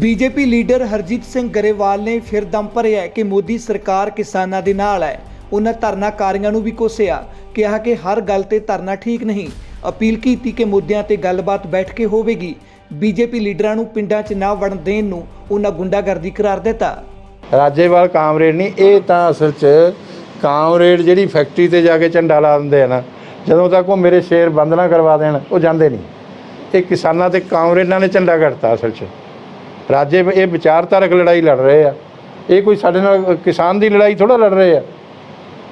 BJP leader Harjit Singh Grewal ਨੇ ਫਿਰ ਦਮ ਭਰਿਆ ਕਿ ਮੋਦੀ ਸਰਕਾਰ ਕਿਸਾਨਾਂ ਦੇ ਨਾਲ ਹੈ। ਉਹਨਾਂ ਧਰਨਾਕਾਰੀਆਂ ਨੂੰ ਵੀ ਕੋਸਿਆ, ਕਿਹਾ ਕਿ ਹਰ ਗੱਲ ਤੇ ਧਰਨਾ ਠੀਕ ਨਹੀਂ। ਅਪੀਲ ਕੀਤੀ ਕਿ ਮੁੱਦਿਆਂ ਤੇ ਗੱਲਬਾਤ ਬੈਠ ਕੇ ਹੋਵੇਗੀ। ਬੀਜੇਪੀ ਲੀਡਰਾਂ ਨੂੰ ਪਿੰਡਾਂ 'ਚ ਨਾ ਵੜਨ ਦੇਣ ਨੂੰ ਉਹਨਾਂ ਗੁੰਡਾਗਰਦੀ ਕਰਾਰ ਦਿੱਤਾ। ਰਾਜੇਵਾਲ ਕਾਮਰੇਡ ਨਹੀਂ, ਇਹ ਤਾਂ ਅਸਲ 'ਚ ਕਾਮਰੇਡ ਜਿਹੜੀ ਫੈਕਟਰੀ ਤੇ ਜਾ ਕੇ ਝੰਡਾ ਲਾ ਦਿੰਦੇ ਆ ਨਾ, ਜਦੋਂ ਤੱਕ ਉਹ ਮੇਰੇ ਸ਼ੇਰ ਬੰਦ ਨਾ ਕਰਵਾ ਦੇਣ, ਉਹ ਜਾਂਦੇ ਨਹੀਂ। ਇਹ ਕਿਸਾਨਾਂ ਤੇ ਕਾਮਰੇਡਾਂ ਨੇ ਝੰਡਾ ਘੜਤਾ ਅਸਲ 'ਚ। ਰਾਜੇ ਇਹ ਵਿਚਾਰਧਾਰਕ ਲੜਾਈ ਲੜ ਰਹੇ ਆ। ਇਹ ਕੋਈ ਸਾਡੇ ਨਾਲ ਕਿਸਾਨ ਦੀ ਲੜਾਈ ਥੋੜਾ ਲੜ ਰਹੇ ਆ।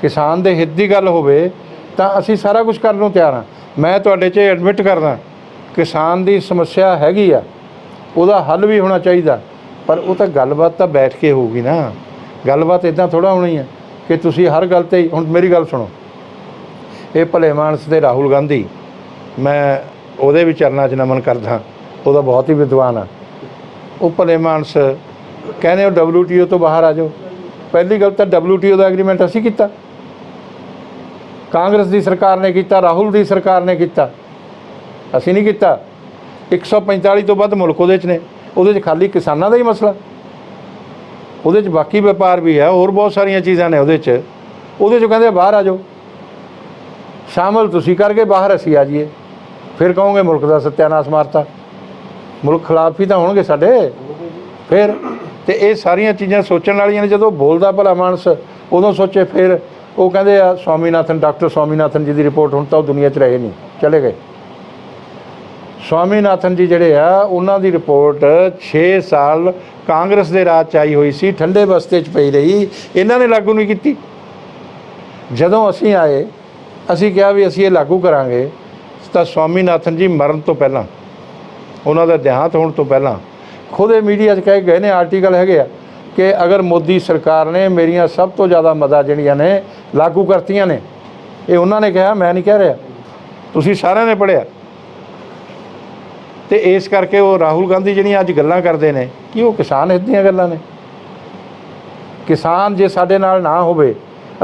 ਕਿਸਾਨ ਦੇ ਹਿੱਤ ਦੀ ਗੱਲ ਹੋਵੇ ਤਾਂ ਅਸੀਂ ਸਾਰਾ ਕੁਝ ਕਰਨ ਨੂੰ ਤਿਆਰ ਹਾਂ। ਮੈਂ ਤੁਹਾਡੇ 'ਚ ਐਡਮਿਟ ਕਰਦਾ, ਕਿਸਾਨ ਦੀ ਸਮੱਸਿਆ ਹੈਗੀ ਆ, ਉਹਦਾ ਹੱਲ ਵੀ ਹੋਣਾ ਚਾਹੀਦਾ, ਪਰ ਉਹ ਤਾਂ ਗੱਲਬਾਤ ਤਾਂ ਬੈਠ ਕੇ ਹੋਊਗੀ ਨਾ। ਗੱਲਬਾਤ ਇਦਾਂ ਥੋੜਾ ਹੋਣੀ ਆ ਕਿ ਤੁਸੀਂ ਹਰ ਗੱਲ ਤੇ ਹੁਣ ਮੇਰੀ ਗੱਲ ਸੁਣੋ। ਇਹ ਭਲੇ ਮਾਨਸ ਤੇ ਰਾਹੁਲ ਗਾਂਧੀ, ਮੈਂ ਉਹਦੇ ਵੀ ਚਰਨਾਂ 'ਚ ਨਮਨ ਕਰਦਾ, ਉਹਦਾ ਬਹੁਤ ਹੀ ਵਿਦਵਾਨ ਆ। ਉਹ ਭਲੇ ਮਾਨਸ ਕਹਿੰਦੇ ਉਹ WTO ਤੋਂ ਬਾਹਰ ਆ ਜਾਓ। ਪਹਿਲੀ ਗੱਲ ਤਾਂ WTO ਦਾ ਐਗਰੀਮੈਂਟ ਅਸੀਂ ਕੀਤਾ। ਕਾਂਗਰਸ ਦੀ ਸਰਕਾਰ ਨੇ ਕੀਤਾ, ਰਾਹੁਲ ਦੀ ਸਰਕਾਰ ਨੇ ਕੀਤਾ। ਅਸੀਂ ਨਹੀਂ ਕੀਤਾ। 145 ਤੋਂ ਵੱਧ ਮੁਲਕ ਉਹਦੇ 'ਚ ਨੇ। ਉਹਦੇ 'ਚ ਖਾਲੀ ਕਿਸਾਨਾਂ ਦਾ ਹੀ ਮਸਲਾ। ਉਹਦੇ 'ਚ ਬਾਕੀ ਵਪਾਰ ਵੀ ਹੈ, ਹੋਰ ਬਹੁਤ ਸਾਰੀਆਂ ਚੀਜ਼ਾਂ ਨੇ ਉਹਦੇ 'ਚ। ਉਹਦੇ 'ਚੋਂ ਕਹਿੰਦੇ ਬਾਹਰ ਆ ਜਾਓ। ਸ਼ਾਮਲ ਤੁਸੀਂ ਕਰਕੇ ਬਾਹਰ ਅਸੀਂ ਆ ਜਾਈਏ। ਫਿਰ ਕਹੋਗੇ ਮੁਲਕ ਦਾ ਸਤਿਆਨਾਸ਼ ਮਾਰਤਾ। ਮੁਲਕ ਖਿਲਾਫ ਹੀ ਤਾਂ ਹੋਣਗੇ ਸਾਡੇ। ਫਿਰ ਤੇ ਇਹ ਸਾਰੀਆਂ ਚੀਜ਼ਾਂ ਸੋਚਣ ਵਾਲੀਆਂ ਨੇ, ਜਦੋਂ ਬੋਲਦਾ ਭਲਾ ਮਾਨਸ, ਉਦੋਂ ਸੋਚੇ ਫਿਰ ਉਹ ਕਹਿੰਦੇ ਆ, ਸਵਾਮੀਨਾਥਨ, ਡਾਕਟਰ ਸਵਾਮੀਨਾਥਨ ਜੀ ਦੀ ਰਿਪੋਰਟ ਹੁਣ ਤਾਂ ਉਹ ਦੁਨੀਆ 'ਚ ਰਹੇ ਨਹੀਂ, ਚਲੇ ਗਏ। ਸਵਾਮੀਨਾਥਨ ਜੀ ਜਿਹੜੇ ਆ, ਉਹਨਾਂ ਦੀ ਰਿਪੋਰਟ 6 ਸਾਲ ਕਾਂਗਰਸ ਦੇ ਰਾਜ ਚ ਆਈ ਹੋਈ ਸੀ, ਠੰਡੇ ਬਸਤੇ 'ਚ ਪਈ ਰਹੀ, ਇਹਨਾਂ ਨੇ ਲਾਗੂ ਨਹੀਂ ਕੀਤੀ। ਜਦੋਂ ਅਸੀਂ ਆਏ, ਅਸੀਂ ਕਿਹਾ ਵੀ ਅਸੀਂ ਇਹ ਲਾਗੂ ਕਰਾਂਗੇ, ਤਾਂ ਸਵਾਮੀਨਾਥਨ ਜੀ ਮਰਨ ਤੋਂ ਪਹਿਲਾਂ ਉਹਨਾਂ ਦਾ ਦੇਹਾਂਤ ਹੋਣ ਤੋਂ ਪਹਿਲਾਂ, ਖੁਦ ਇਹ ਮੀਡੀਆ 'ਚ ਕਹੇ ਗਏ ਨੇ ਆਰਟੀਕਲ ਹੈਗੇ ਆ, ਕਿ ਅਗਰ ਮੋਦੀ ਸਰਕਾਰ ਨੇ ਮੇਰੀਆਂ ਸਭ ਤੋਂ ਜ਼ਿਆਦਾ ਮਦਦਾਂ ਜਿਹੜੀਆਂ ਨੇ, ਲਾਗੂ ਕਰਤੀਆਂ ਨੇ, ਇਹ ਉਹਨਾਂ ਨੇ ਕਿਹਾ, ਮੈਂ ਨਹੀਂ ਕਹਿ ਰਿਹਾ। ਤੁਸੀਂ ਸਾਰਿਆਂ ਨੇ ਪੜ੍ਹਿਆ। ਤੇ ਇਸ ਕਰਕੇ ਉਹ ਰਾਹੁਲ ਗਾਂਧੀ ਜਿਹੜੀਆਂ ਅੱਜ ਗੱਲਾਂ ਕਰਦੇ ਨੇ, ਕਿ ਉਹ ਕਿਸਾਨ ਹਿੱਤ ਦੀਆਂ ਗੱਲਾਂ ਨੇ? ਕਿਸਾਨ ਜੇ ਸਾਡੇ ਨਾਲ ਨਾ ਹੋਵੇ,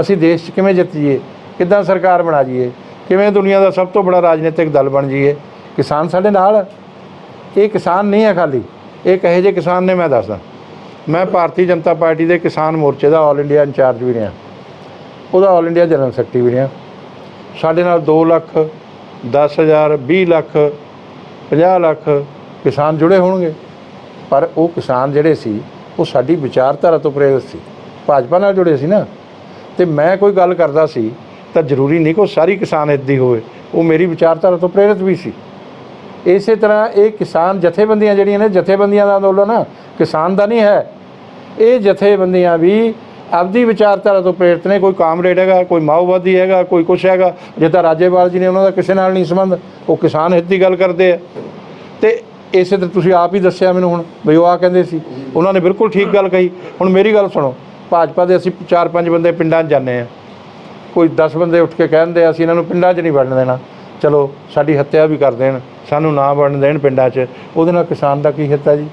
ਅਸੀਂ ਦੇਸ਼ 'ਚ ਕਿਵੇਂ ਜਿੱਤ ਜੀਏ ਕਿੱਦਾਂ ਸਰਕਾਰ ਬਣਾ ਜੀਏ? ਕਿਵੇਂ ਦੁਨੀਆ ਦਾ ਸਭ ਤੋਂ ਬੜਾ ਰਾਜਨੀਤਿਕ ਦਲ ਬਣ ਜੀਏ? ਕਿਸਾਨ ਸਾਡੇ ਨਾਲ ਇਹ ਕਿਸਾਨ ਨਹੀਂ ਹੈ ਖਾਲੀ। ਇਹ ਕਹੇ ਜੇ ਕਿਸਾਨ ਨੇ ਮੈਂ ਦੱਸਦਾ। ਮੈਂ ਭਾਰਤੀ ਜਨਤਾ ਪਾਰਟੀ ਦੇ ਕਿਸਾਨ ਮੋਰਚੇ ਦਾ ਆਲ ਇੰਡੀਆ ਇੰਚਾਰਜ ਵੀ ਰਿਹਾ। ਉਹਦਾ ਆਲ ਇੰਡੀਆ ਜਨਰਲ ਸੈਕਟਰੀ ਵੀ ਰਿਹਾ। ਸਾਡੇ ਨਾਲ 2 ਲੱਖ 10000 20 ਲੱਖ 50 ਲੱਖ ਕਿਸਾਨ ਜੁੜੇ ਹੋਣਗੇ। ਪਰ ਉਹ ਕਿਸਾਨ ਜਿਹੜੇ ਸੀ, ਉਹ ਸਾਡੀ ਵਿਚਾਰਧਾਰਾ ਤੋਂ ਪ੍ਰੇਰਿਤ ਸੀ। ਭਾਜਪਾ ਨਾਲ ਜੁੜੇ ਸੀ ਨਾ। ਤੇ ਮੈਂ ਕੋਈ ਗੱਲ ਕਰਦਾ ਸੀ ਤਾਂ ਜ਼ਰੂਰੀ ਨਹੀਂ ਕਿ ਉਹ ਸਾਰੀ ਕਿਸਾਨ ਹਿੱਤ ਦੀ ਹੋਵੇ। ਉਹ ਮੇਰੀ ਵਿਚਾਰਧਾਰਾ ਤੋਂ ਪ੍ਰੇਰਿਤ ਵੀ ਸੀ। ਇਸੇ ਤਰ੍ਹਾਂ ਇਹ ਕਿਸਾਨ ਜਥੇਬੰਦੀਆਂ ਜਿਹੜੀਆਂ ਨੇ, ਜਥੇਬੰਦੀਆਂ ਦਾ ਅੰਦੋਲਨ ਆ ਕਿਸਾਨ ਦਾ ਨਹੀਂ ਹੈ। ਇਹ ਜਥੇਬੰਦੀਆਂ ਵੀ ਆਪਦੀ ਵਿਚਾਰਧਾਰਾ ਤੋਂ ਪ੍ਰੇਰਿਤ ਨੇ। ਕੋਈ ਕਾਮਰੇਡ ਹੈਗਾ, ਕੋਈ ਮਾਓਵਾਦੀ ਹੈਗਾ, ਕੋਈ ਕੁਛ ਹੈਗਾ, ਜਿੱਦਾਂ ਰਾਜੇਵਾਲ ਜੀ ਨੇ ਉਹਨਾਂ ਦਾ ਕਿਸੇ ਨਾਲ ਨਹੀਂ ਸੰਬੰਧ, ਉਹ ਕਿਸਾਨ ਹਿੱਤ ਦੀ ਗੱਲ ਕਰਦੇ ਆ। ਤੇ ਇਸੇ ਤਰ੍ਹਾਂ ਤੁਸੀਂ ਆਪ ਹੀ ਦੱਸਿਆ ਮੈਨੂੰ ਹੁਣ, ਬਈ ਉਹ ਆ ਕਹਿੰਦੇ ਸੀ। ਉਹਨਾਂ ਨੇ ਬਿਲਕੁਲ ਠੀਕ ਗੱਲ ਕਹੀ। ਹੁਣ ਮੇਰੀ ਗੱਲ ਸੁਣੋ, ਭਾਜਪਾ ਦੇ ਅਸੀਂ ਚਾਰ ਪੰਜ ਬੰਦੇ ਪਿੰਡਾਂ 'ਚ ਜਾਂਦੇ ਆ। ਕੋਈ 10 ਬੰਦੇ ਉੱਠ ਕੇ ਕਹਿੰਦੇ ਆ ਅਸੀਂ ਇਹਨਾਂ ਨੂੰ ਪਿੰਡਾਂ 'ਚ ਨਹੀਂ ਵੜਨ ਦੇਣਾ। ਚਲੋ, ਸਾਡੀ ਹੱਤਿਆ ਵੀ ਕਰ ਦੇਣ, ਸਾਨੂੰ ਨਾ ਵੜਨ ਦੇਣ ਪਿੰਡਾਂ 'ਚ। ਉਹਦੇ ਨਾਲ ਕਿਸਾਨ ਦਾ ਕੀ ਹਿੱਤ ਹੈ ਜੀ?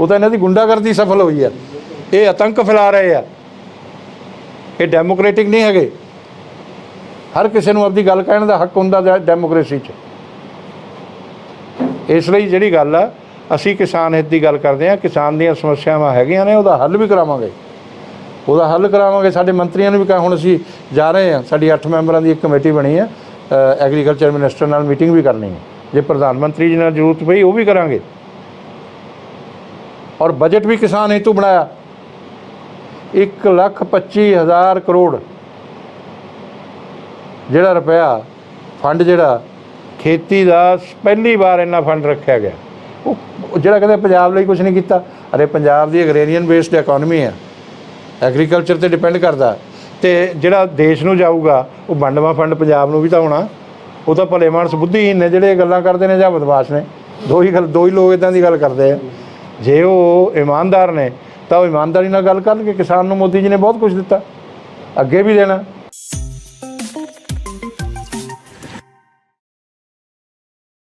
ਉਹ ਤਾਂ ਇਹਨਾਂ ਦੀ ਗੁੰਡਾਗਰਦੀ ਸਫਲ ਹੋਈ ਹੈ ਇਹ ਆਤੰਕ ਫੈਲਾ ਰਹੇ ਆ। ਇਹ ਡੈਮੋਕ੍ਰੈਟਿਕ ਨਹੀਂ ਹੈਗੇ। ਹਰ ਕਿਸੇ ਨੂੰ ਆਪਣੀ ਗੱਲ ਕਹਿਣ ਦਾ ਹੱਕ ਹੁੰਦਾ ਡੈ- ਡੈਮੋਕ੍ਰੇਸੀ 'ਚ। ਇਸ ਲਈ ਜਿਹੜੀ ਗੱਲ ਆ, ਅਸੀਂ ਕਿਸਾਨ ਹਿੱਤ ਦੀ ਗੱਲ ਕਰਦੇ ਆ ਕਿਸਾਨ ਦੀਆਂ ਸਮੱਸਿਆਵਾਂ ਹੈਗੀਆਂ ਨੇ, ਉਹਦਾ ਹੱਲ ਵੀ ਕਰਾਵਾਂਗੇ। ਉਹਦਾ ਹੱਲ ਕਰਾਵਾਂਗੇ। ਸਾਡੇ ਮੰਤਰੀਆਂ ਨੂੰ ਵੀ ਕਹਾਂ, ਹੁਣ ਅਸੀਂ ਜਾ ਰਹੇ ਹਾਂ, ਸਾਡੀ 8 ਮੈਂਬਰਾਂ ਦੀ ਇੱਕ ਕਮੇਟੀ ਬਣੀ ਹੈ ਐਗਰੀਕਲਚਰ ਮਿਨਿਸਟਰ ਨਾਲ ਮੀਟਿੰਗ ਵੀ ਕਰਨੀ ਹੈ। ਜੇ ਪ੍ਰਧਾਨ ਮੰਤਰੀ ਜੀ ਨਾਲ ਜ਼ਰੂਰਤ ਪਈ, ਉਹ ਵੀ ਕਰਾਂਗੇ। ਔਰ ਬਜਟ ਵੀ ਕਿਸਾਨ ਹੇਤੂ ਬਣਾਇਆ। 1 ਲੱਖ 25 ਹਜ਼ਾਰ ਕਰੋੜ ਜਿਹੜਾ ਰੁਪਇਆ ਫੰਡ ਜਿਹੜਾ, ਖੇਤੀ ਦਾ ਪਹਿਲੀ ਵਾਰ ਇੰਨਾ ਫੰਡ ਰੱਖਿਆ ਗਿਆ। ਉਹ ਜਿਹੜਾ ਕਹਿੰਦੇ ਪੰਜਾਬ ਲਈ ਕੁਝ ਨਹੀਂ ਕੀਤਾ। ਅਰੇ ਪੰਜਾਬ ਦੀ ਐਗਰੇਰੀਅਨ ਬੇਸਡ ਇਕਨੋਮੀ ਹੈ। ਐਗਰੀਕਲਚਰ ਤੇ ਡਿਪੈਂਡ ਕਰਦਾ। ਤੇ ਜਿਹੜਾ ਦੇਸ਼ ਨੂੰ ਜਾਊਗਾ, ਉਹ ਵੰਡਵਾ ਫੰਡ ਪੰਜਾਬ ਨੂੰ ਵੀ ਤਾਂ ਹੋਣਾ। ਉਹ ਤਾਂ ਭਲੇ ਮਾਨਸ ਬੁੱਧੀਹੀਨ ਨੇ ਜਿਹੜੇ ਇਹ ਗੱਲਾਂ ਕਰਦੇ ਨੇ ਜਾਂ ਬਦਮਾਸ਼ ਨੇ। ਦੋ ਹੀ ਗੱਲ ਦੋ ਹੀ ਲੋਕ ਇਦਾਂ ਦੀ ਗੱਲ ਕਰਦੇ ਆ। ਜੇ ਉਹ ਇਮਾਨਦਾਰ ਨੇ, ਤਾਂ ਉਹ ਇਮਾਨਦਾਰੀ ਨਾਲ ਗੱਲ ਕਰਨਗੇ। ਕਿਸਾਨ ਨੂੰ ਮੋਦੀ ਜੀ ਨੇ ਬਹੁਤ ਕੁਝ ਦਿੱਤਾ। ਅੱਗੇ ਵੀ ਦੇਣਾ।